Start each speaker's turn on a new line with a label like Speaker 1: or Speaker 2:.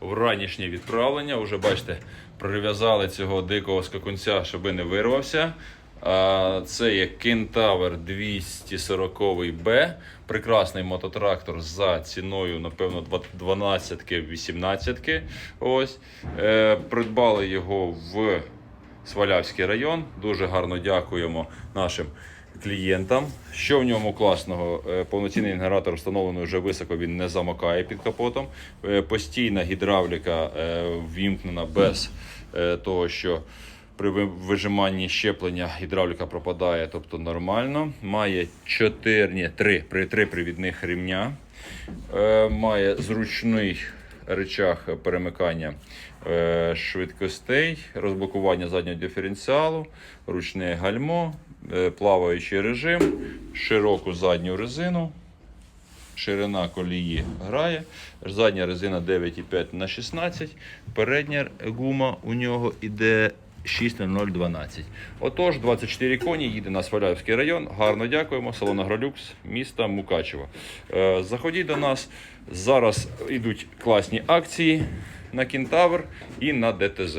Speaker 1: в ранішнє відправлення. Уже бачите, прив'язали цього дикого скакунця, щоб не вирвався. Це є Кентавер 240B. Прекрасний мототрактор за ціною, напевно, 12-18. Ось. Е, Придбали його в Свалявський район. Дуже гарно дякуємо нашим клієнтам. Що в ньому класного? Е, Повноцінний генератор встановлений вже високо, він не замокає під капотом. Е, Постійна гідравліка е, ввімкнена без того, що при вижиманні щеплення гідравліка пропадає, тобто нормально. Має 4, ні, 3, при 3 привідних ремня. Має зручний речах перемикання е, швидкостей, розблокування заднього диференціалу, ручне гальмо, е, плаваючий режим, широку задню резину. Ширина колії грає. Задня резина 9,5 на 16. Передня гума у нього іде 6,012. Отож, 24 коні, їде на Сваляївський район. Гарно дякуємо. Салон Агролюкс, міста Мукачево. Е, Заходіть до нас. Зараз йдуть класні акції на Кентавр і на ДТЗ.